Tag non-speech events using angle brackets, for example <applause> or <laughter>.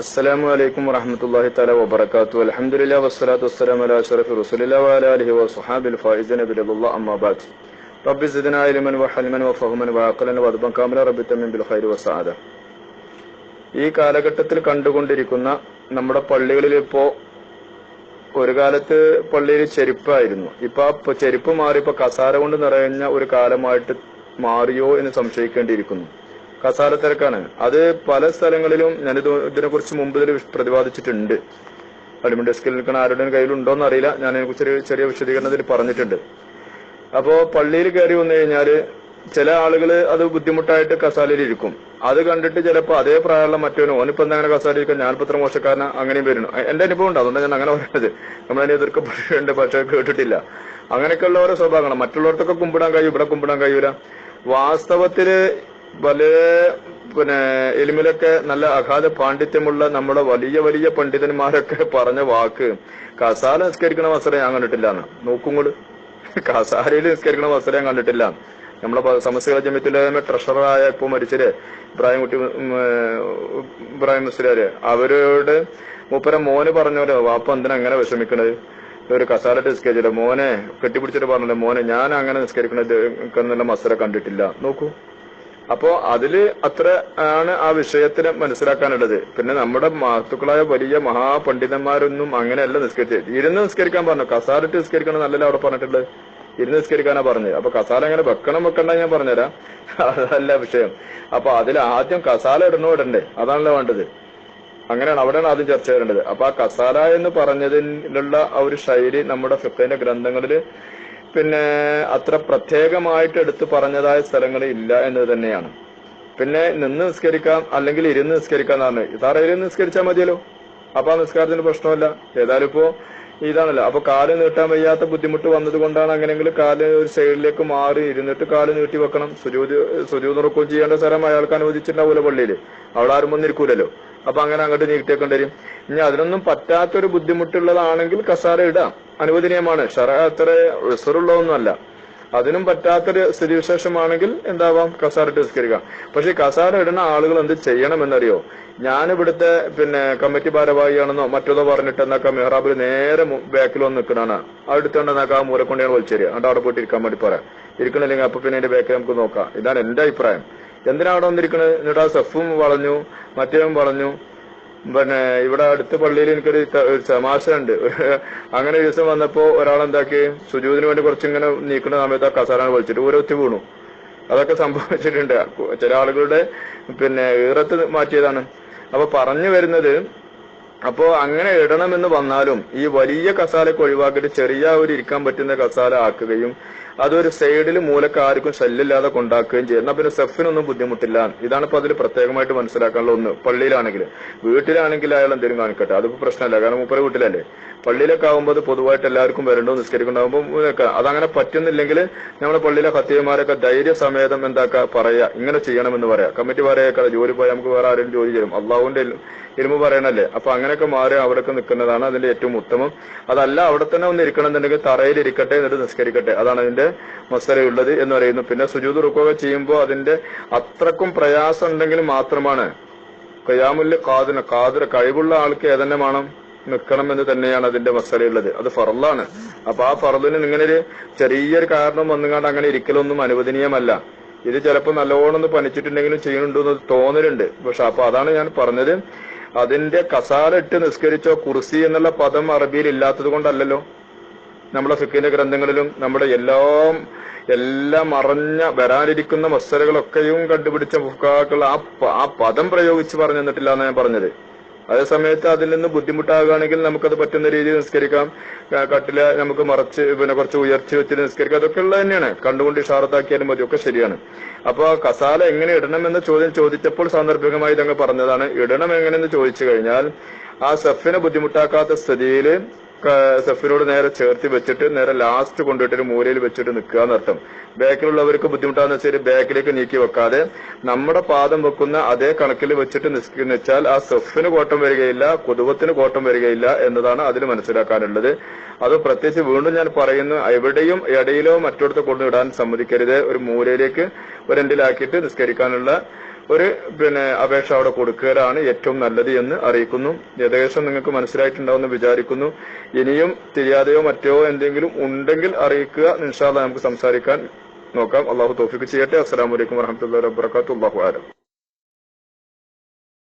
അസ്സലാമു അലൈക്കും വറഹമത്തല്ലാഹി തആല വബറകാതുഹു. അൽഹംദുലില്ലാഹി വസ്സലാത്തു വസ്സലാമു അലാ അഷ്റഫി റസൂലില്ലാഹി വഅലാ ആലിഹി വസ്വഹാബിൽ ഫായിസിന ബിറളില്ലാഹി അമ്മാ ബഅദ്. റബ്ബി സിദ്നാ ഇൽമൻ വഹൽമൻ വഫഹ്മൻ വഅഖലൻ വഅദ്ബൻ കാമില റബ്ബി തമ്മിൻ ബിൽ ഖൈരി വസഅദ ഈ കാലഘട്ടത്തിൽ കണ്ടുകൊണ്ടിരിക്കുന്ന നമ്മുടെ പള്ളികളിൽ ഇപ്പോ ഒരു കാലത്ത് പള്ളിയിൽ ചെരുപ്പായിരുന്നു. ഇപ്പൊ ആ ചെരുപ്പ് മാറി ഇപ്പൊ കസാര കൊണ്ട് നിറഞ്ഞ ഒരു കാലമായിട്ട് മാറിയോ എന്ന് സംശയിക്കേണ്ടിയിരിക്കുന്നു. കസാര തിരക്കാണ്. അത് പല സ്ഥലങ്ങളിലും ഞാൻ ഇതിനെ കുറിച്ച് മുമ്പ് ഇതിൽ പ്രതിപാദിച്ചിട്ടുണ്ട്. അടിമ ഡെസ്കിൽ നിൽക്കുന്ന ആരുടെ കയ്യിലുണ്ടോന്ന് അറിയില്ല. ഞാൻ അതിനെക്കുറിച്ച് ചെറിയ വിശദീകരണത്തിൽ പറഞ്ഞിട്ടുണ്ട്. അപ്പോ പള്ളിയിൽ കയറി വന്നു കഴിഞ്ഞാൽ ചില ആളുകൾ അത് ബുദ്ധിമുട്ടായിട്ട് കസാലയിൽ ഇരിക്കും. അത് കണ്ടിട്ട് ചിലപ്പോ അതേ പ്രായമുള്ള മറ്റവനും ഓനിപ്പോ എന്താ അങ്ങനെ കസാലയിൽ ഇരിക്കും ഞാനിപ്പോ ഇത്ര മോശക്കാരന അങ്ങനെയും വരുന്നു. എന്റെ അനുഭവം ഉണ്ട്. അതുകൊണ്ട് ഞാൻ അങ്ങനെ പറയുന്നത്. നമ്മളതിനെ എതിർക്കപ്പെട്ടിട്ടുണ്ട് പക്ഷെ കേട്ടിട്ടില്ല. അങ്ങനെയൊക്കെയുള്ള ഓരോ സ്വഭാവങ്ങളാണ്. മറ്റുള്ളവർക്കൊക്കെ കുമ്പിടാൻ കഴിയും ഇവിടെ കുമ്പിടാൻ കഴിയൂല. വാസ്തവത്തിൽ പല പിന്നെ എലിമിലൊക്കെ നല്ല അഗാധ പാണ്ഡിത്യമുള്ള നമ്മുടെ വലിയ വലിയ പണ്ഡിതന്മാരൊക്കെ പറഞ്ഞ വാക്ക് കസാല നിസ്കരിക്കണ വസ്ത്രം ഞാൻ കണ്ടിട്ടില്ല നോക്കുമ്പോൾ കസാലയിൽ നിസ്കരിക്കണ വസ്ത്രം ഞാൻ കണ്ടിട്ടില്ല. നമ്മളെ സമസ്തകള ട്രഷറായ ട്രഷററായ ഇപ്പൊ മരിച്ചത് ഇബ്രാഹിം കുട്ടി ഇബ്രാഹിം മുസ്ലിയാര്. അവരോട് മൂപ്പര മോന് പറഞ്ഞോലോ വാപ്പ എന്തിനാ അങ്ങനെ വിഷമിക്കണത്? ഒരു കസാല നിസ്കരിച്ചില്ല മോനെ കെട്ടിപ്പിടിച്ചിട്ട് പറഞ്ഞല്ലോ മോനെ ഞാൻ അങ്ങനെ നിസ്കരിക്കണത് എന്നുള്ള കണ്ടിട്ടില്ല. നോക്കൂ. അപ്പോ അതിൽ അത്ര ആണ് ആ വിഷയത്തിന് മനസ്സിലാക്കാനുള്ളത്. പിന്നെ നമ്മുടെ മാത്തുക്കളായ വലിയ മഹാപണ്ഡിതന്മാരൊന്നും അങ്ങനെയല്ല നിസ്കരിച്ചത്. ഇരുന്ന് നിസ്കരിക്കാൻ പറഞ്ഞു. കസാലിട്ട് നിസ്കരിക്കണം നല്ലല്ല അവിടെ പറഞ്ഞിട്ടുള്ളത്. ഇരുന്ന് നിസ്കരിക്കാനാ പറഞ്ഞത്. അപ്പൊ കസാല എങ്ങനെ വെക്കണം വെക്കണ്ട ഞാൻ പറഞ്ഞുതരാം. അതല്ല വിഷയം. അപ്പൊ അതിൽ ആദ്യം കസാല ഇടണോ ഇടണ്ടേ? അതാണല്ലോ വേണ്ടത്. അങ്ങനെയാണ് അവിടെയാണ് ആദ്യം ചർച്ച ചെയ്യേണ്ടത്. അപ്പൊ ആ കസാല എന്ന് പറഞ്ഞതിലുള്ള ആ ഒരു ശൈലി നമ്മുടെ ഫിഖിന്റെ ഗ്രന്ഥങ്ങളിൽ പിന്നെ അത്ര പ്രത്യേകമായിട്ട് എടുത്തു പറഞ്ഞതായ സ്ഥലങ്ങൾ ഇല്ല എന്ന് തന്നെയാണ്. പിന്നെ നിന്ന് നിസ്കരിക്കാം അല്ലെങ്കിൽ ഇരുന്ന് നിസ്കരിക്കാം എന്നാണ് സാറേ ഇരുന്ന് നിസ്കരിച്ചാൽ മതിയല്ലോ. അപ്പൊ ആ നിസ്കാരത്തിന് പ്രശ്നമല്ല. ഏതായാലും ഇപ്പോ ഇതാണല്ലോ. അപ്പൊ കാൽ നീട്ടാൻ വയ്യാത്ത ബുദ്ധിമുട്ട് വന്നത് കൊണ്ടാണ് അങ്ങനെയെങ്കിൽ കാൽ ഒരു സൈഡിലേക്ക് മാറി ഇരുന്നിട്ട് കാൽ നീട്ടി വെക്കണം. സുജൂത് സുജൂത് ഉറക്കുകയും ചെയ്യേണ്ട സ്ഥലം അയാൾക്ക് അനുവദിച്ചിട്ടുണ്ടാവൂല പള്ളിയിൽ. അവിടെ ആരും വന്നിരിക്കൂലല്ലോ. അപ്പൊ അങ്ങനെ അങ്ങോട്ട് നീട്ടിയേക്കേണ്ടി വരും. ഇനി അതിനൊന്നും പറ്റാത്തൊരു ബുദ്ധിമുട്ടുള്ളതാണെങ്കിൽ കസാര ഇടാം. അനുവദനീയമാണ്. ഷറ അത്ര റിസറുള്ളതൊന്നുമല്ല അതിനും പറ്റാത്തൊരു സ്ഥിതിവിശേഷമാണെങ്കിൽ എന്താവാം? കസാര ഇട്ട് നിസ്കരിക്കാം. പക്ഷെ കസാര ഇടുന്ന ആളുകൾ എന്ത് ചെയ്യണമെന്നറിയോ? ഞാൻ ഇവിടുത്തെ പിന്നെ കമ്മിറ്റി ഭാരവാഹിയാണെന്നോ മറ്റേതോ പറഞ്ഞിട്ട് എന്നാക്കാ മെഹ്റാബിൽ നേരെ ബാക്കിൽ വന്ന് നിൽക്കണാണ് അടുത്തോണ്ട് എന്നാക്കാ മൂലക്കൊണ്ടിയാണ് വലിച്ചേരിക എന്നിട്ട് അവിടെ പോയിട്ട് ഇരിക്കാൻ വേണ്ടി പറയാം. ഇരിക്കണില്ലെങ്കിൽ അപ്പൊ പിന്നെ എന്റെ ബാക്കിൽ നമുക്ക് നോക്കാം. ഇതാണ് എന്റെ അഭിപ്രായം. എന്തിനാ അവിടെ വന്നിരിക്കണത് എന്നിട്ട് ആ സെഫും വളഞ്ഞു മറ്റേവും വളഞ്ഞു. പിന്നെ ഇവിടെ അടുത്ത പള്ളിയിൽ എനിക്കൊരു തമാശ ഉണ്ട് <laughs> അങ്ങനെ ഒരു ദിവസം വന്നപ്പോ ഒരാൾ എന്താക്കി സുജൂതിന് വേണ്ടി കുറച്ചിങ്ങനെ നീക്കുന്ന സമയത്ത് ആ കസാര വലിച്ചിട്ട് ഓരോത്തി വീണു. അതൊക്കെ സംഭവിച്ചിട്ടുണ്ട്. ചില ആളുകളുടെ പിന്നെ ഈറത്ത് മാറ്റിയതാണ്. അപ്പൊ പറഞ്ഞു വരുന്നത് അപ്പോ അങ്ങനെ ഇടണമെന്ന് വന്നാലും ഈ വലിയ കസാലക്ക് ഒഴിവാക്കിയിട്ട് ചെറിയ ഒരു ഇരിക്കാൻ പറ്റുന്ന കസാല ആക്കുകയും അതൊരു സൈഡിൽ മൂലക്ക് ആർക്കും ശല്യമില്ലാതെ കൊണ്ടാക്കുകയും ചെയ്യും. എന്നാൽ പിന്നെ സെഫിനൊന്നും ബുദ്ധിമുട്ടില്ല. ഇതാണ് ഇപ്പൊ അതിൽ പ്രത്യേകമായിട്ട് മനസ്സിലാക്കാനുള്ള ഒന്ന്. പള്ളിയിലാണെങ്കിൽ വീട്ടിലാണെങ്കിൽ അയാൾ എന്തെങ്കിലും കാണിക്കട്ടെ. അതിപ്പോ പ്രശ്നമല്ല. കാരണം മൂപ്പര വീട്ടിലല്ലേ. പള്ളിയിലൊക്കെ ആകുമ്പോൾ പൊതുവായിട്ട് എല്ലാവർക്കും വരണ്ടോ നിസ്കരിക്കണ്ടാകുമ്പോൾ അതങ്ങനെ പറ്റുന്നില്ലെങ്കിൽ നമ്മുടെ പള്ളിയിലെ ഹത്യമാരൊക്കെ ധൈര്യസമേതം എന്താക്ക പറയാ. ഇങ്ങനെ ചെയ്യണമെന്ന് പറയാം. കമ്മിറ്റി പറയാ ജോലി പോയാൽ നമുക്ക് വേറെ ആരെങ്കിലും ജോലി ചെയ്യും അള്ളാഹുവിന്റെ ഇരുമ്പ് പറയണല്ലേ. അപ്പൊ അങ്ങനെയൊക്കെ മാറി അവിടെയൊക്കെ നിൽക്കുന്നതാണ് അതിന്റെ ഏറ്റവും ഉത്തമം. അതല്ല അവിടെ തന്നെ ഒന്ന് ഇരിക്കണമെന്നുണ്ടെങ്കിൽ തറയിൽ ഇരിക്കട്ടെ എന്നിട്ട് നിസ്കരിക്കട്ടെ. അതാണ് അതിന്റെ മസലയുള്ളത് എന്ന് പറയുന്നു. പിന്നെ സുജൂത് റുക്കൊക്കെ ചെയ്യുമ്പോൾ അതിന്റെ അത്രക്കും പ്രയാസം ഉണ്ടെങ്കിൽ മാത്രമാണ്. കയാമുല്ല കാതിന് കാതിന് കഴിവുള്ള ആൾക്ക് ഏതന്നെ വേണം? നിൽക്കണം എന്ന് തന്നെയാണ് അതിന്റെ മസലയുള്ളത് അത് ഫറലാണ് അപ്പൊ ആ ഫറലിന് ഇങ്ങനെ ഒരു ചെറിയൊരു കാരണം വന്നുകൊണ്ട് അങ്ങനെ ഇരിക്കലൊന്നും അനുവദനീയമല്ല. ഇത് ചിലപ്പോൾ നല്ലോണം ഒന്ന് പനിച്ചിട്ടുണ്ടെങ്കിലും ചെയ്യുന്നുണ്ടോ എന്ന് തോന്നലുണ്ട്. പക്ഷെ അപ്പൊ അതാണ് ഞാൻ പറഞ്ഞത്. അതിന്റെ കസാലിട്ട് നിസ്കരിച്ചോ കുർസി എന്നുള്ള പദം അറബിയിൽ ഇല്ലാത്തത് കൊണ്ടല്ലല്ലോ. നമ്മുടെ ഫിക്കിന്റെ ഗ്രന്ഥങ്ങളിലും നമ്മുടെ എല്ലാം എല്ലാം അറിഞ്ഞ വരാനിരിക്കുന്ന മസ്സലകളൊക്കെയും കണ്ടുപിടിച്ച ഫുക്കാക്കൾ ആ ആ പദം പ്രയോഗിച്ച് പറഞ്ഞു തന്നിട്ടില്ല എന്നാണ് ഞാൻ പറഞ്ഞത്. അതേ സമയത്ത് അതിൽ നിന്ന് ബുദ്ധിമുട്ടാകുകയാണെങ്കിൽ നമുക്കത് പറ്റുന്ന രീതിയിൽ നിസ്കരിക്കാം. കട്ടില നമുക്ക് മറച്ച് പിന്നെ കുറച്ച് ഉയർച്ച വെച്ച് നിസ്കരിക്കാം. അതൊക്കെ ഉള്ളത് തന്നെയാണ്. കണ്ടുകൊണ്ട് ഇഷാറത്താക്കിയാലും മതി ഒക്കെ ശരിയാണ്. അപ്പൊ കസാല എങ്ങനെ ഇടണം എന്ന ചോദ്യം ചോദിച്ചപ്പോൾ സാന്ദർഭികമായി ഇതങ്ങ് പറഞ്ഞതാണ്. ഇടണം എങ്ങനെയെന്ന് ചോദിച്ചു കഴിഞ്ഞാൽ ആ സെഫിനെ ബുദ്ധിമുട്ടാക്കാത്ത സ്ഥിതിയിൽ സെഫിനോട് നേരെ ചേർത്തി വെച്ചിട്ട് നേരെ ലാസ്റ്റ് കൊണ്ടുപോയിട്ട് ഒരു മൂലയിൽ വെച്ചിട്ട് നിൽക്കുക എന്നർത്ഥം. ബാക്കിലുള്ളവർക്ക് ബുദ്ധിമുട്ടാന്ന് വെച്ചാൽ ബാക്കിലേക്ക് നീക്കി വെക്കാതെ നമ്മുടെ പാദം വെക്കുന്ന അതേ കണക്കിൽ വെച്ചിട്ട് നിസ്ക- വെച്ചാൽ ആ സെഫിന് കോട്ടം വരികയില്ല കുതുവത്തിന് കോട്ടം വരികയില്ല എന്നതാണ് അതിൽ മനസ്സിലാക്കാനുള്ളത്. അത് പ്രത്യേകിച്ച് വീണ്ടും ഞാൻ പറയുന്നു എവിടെയും ഇടയിലോ മറ്റിടത്തോ കൊണ്ടുവിടാൻ സമ്മതിക്കരുത്. ഒരു മൂലയിലേക്ക് ഒരു എൻഡിലാക്കിയിട്ട് നിസ്കരിക്കാനുള്ള ഒരു പിന്നെ അപേക്ഷ അവിടെ കൊടുക്കുകയാണ് ഏറ്റവും നല്ലത് എന്ന് അറിയിക്കുന്നു. ഏകദേശം നിങ്ങൾക്ക് മനസ്സിലായിട്ടുണ്ടാവുമെന്ന് വിചാരിക്കുന്നു. ഇനിയും തിരിയാതെയോ മറ്റോ എന്തെങ്കിലും ഉണ്ടെങ്കിൽ അറിയിക്കുക. നിഷാദ നമുക്ക് സംസാരിക്കാൻ നോക്കാം. അള്ളാഹു തോഫിക്ക് ചെയ്യട്ടെ. അസ്സാം വലൈക്കും വറഹമത്തുള്ളാഹി വാബർക്കാത്തു അള്ളാഹു ആലം.